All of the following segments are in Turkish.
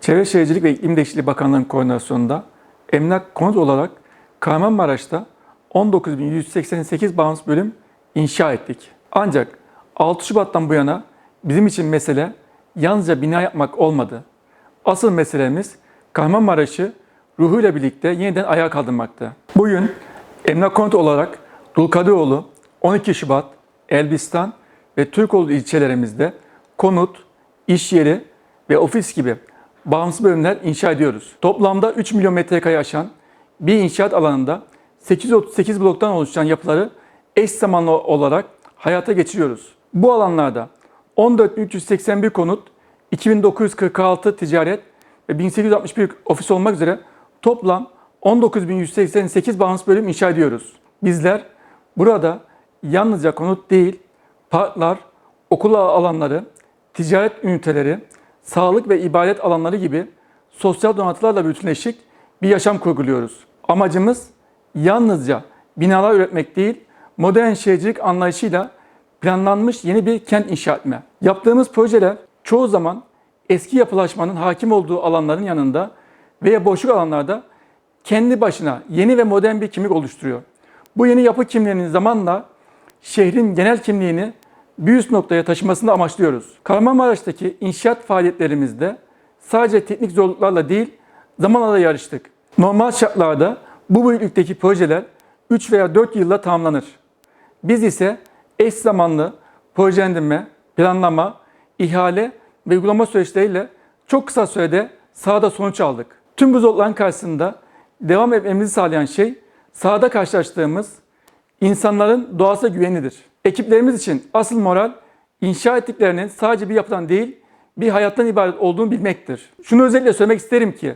Çevre Şehircilik ve İklim Değişikliği Bakanlığı'nın koordinasyonunda emlak konut olarak Kahramanmaraş'ta 19.188 bağımsız bölüm inşa ettik. Ancak 6 Şubat'tan bu yana bizim için mesele yalnızca bina yapmak olmadı. Asıl meselemiz Kahramanmaraş'ı ruhuyla birlikte yeniden ayağa kaldırmakta. Bugün emlak konut olarak Dulkadioğlu, 12 Şubat, Elbistan ve Türkoğlu ilçelerimizde konut, iş yeri ve ofis gibi bağımsız bölümler inşa ediyoruz. Toplamda 3 milyon metrekareye aşan bir inşaat alanında 838 bloktan oluşan yapıları eş zamanlı olarak hayata geçiriyoruz. Bu alanlarda 14.381 konut, 2946 ticaret ve 1861 ofis olmak üzere toplam 19.188 bağımsız bölüm inşa ediyoruz. Bizler burada yalnızca konut değil, parklar, okul alanları, ticaret üniteleri, sağlık ve ibadet alanları gibi sosyal donatılarla bütünleşik bir yaşam kurguluyoruz. Amacımız yalnızca binalar üretmek değil, modern şehircilik anlayışıyla planlanmış yeni bir kent inşa etme. Yaptığımız projeler çoğu zaman eski yapılaşmanın hakim olduğu alanların yanında veya boşluk alanlarda kendi başına yeni ve modern bir kimlik oluşturuyor. Bu yeni yapı kimliğinin zamanla şehrin genel kimliğini bir üst noktaya taşımasını amaçlıyoruz. Kahramanmaraş'taki inşaat faaliyetlerimizde sadece teknik zorluklarla değil, zamanla da yarıştık. Normal şartlarda bu büyüklükteki projeler 3 veya 4 yılla tamamlanır. Biz ise eş zamanlı projelendirme, planlama, ihale ve uygulama süreçleriyle çok kısa sürede sahada sonuç aldık. Tüm bu zorlukların karşısında devam etmemizi sağlayan şey sahada karşılaştığımız insanların doğası güvenidir. Ekiplerimiz için asıl moral inşa ettiklerinin sadece bir yapıdan değil bir hayattan ibaret olduğunu bilmektir. Şunu özellikle söylemek isterim ki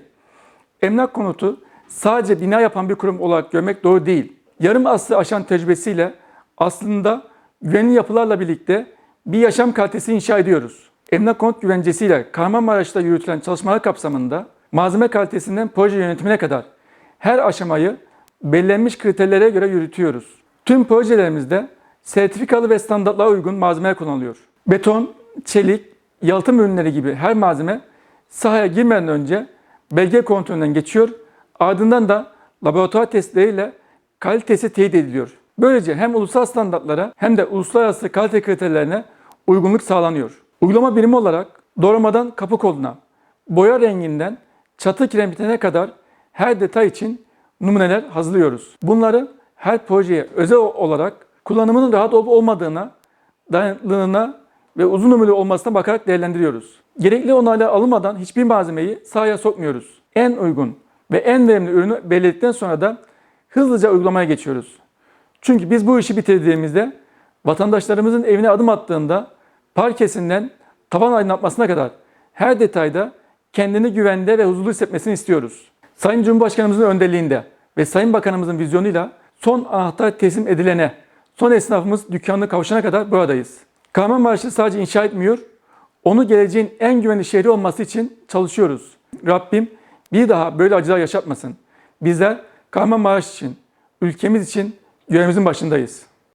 emlak konutu sadece bina yapan bir kurum olarak görmek doğru değil. Yarım asrı aşan tecrübesiyle aslında güvenli yapılarla birlikte bir yaşam kalitesi inşa ediyoruz. Emlak konut güvencesiyle Kahramanmaraş'ta yürütülen çalışmalar kapsamında malzeme kalitesinden proje yönetimine kadar her aşamayı belirlenmiş kriterlere göre yürütüyoruz. Tüm projelerimizde sertifikalı ve standartlara uygun malzemeler kullanılıyor. Beton, çelik, yalıtım ürünleri gibi her malzeme sahaya girmeden önce belge kontrolünden geçiyor. Ardından da laboratuvar testleriyle kalitesi teyit ediliyor. Böylece hem ulusal standartlara hem de uluslararası kalite kriterlerine uygunluk sağlanıyor. Uygulama birimi olarak doğramadan kapı koluna, boya renginden çatı kiremitine kadar her detay için numuneler hazırlıyoruz. Bunları her projeye özel olarak kullanımının rahat olup olmadığına, dayanıklılığına ve uzun ömürlü olmasına bakarak değerlendiriyoruz. Gerekli onaylar alınmadan hiçbir malzemeyi sahaya sokmuyoruz. En uygun ve en verimli ürünü belirledikten sonra da hızlıca uygulamaya geçiyoruz. Çünkü biz bu işi bitirdiğimizde vatandaşlarımızın evine adım attığında parkesinden tavan aydınlatmasına kadar her detayda kendini güvende ve huzurlu hissetmesini istiyoruz. Sayın Cumhurbaşkanımızın önderliğinde ve Sayın Bakanımızın vizyonuyla son anahtar teslim edilene, son esnafımız dükkanını kavuşana kadar buradayız. Kahramanmaraş'ı sadece inşa etmiyor, onu geleceğin en güvenli şehri olması için çalışıyoruz. Rabbim bir daha böyle acılar yaşatmasın. Bizler Kahramanmaraş için, ülkemiz için görevimizin başındayız.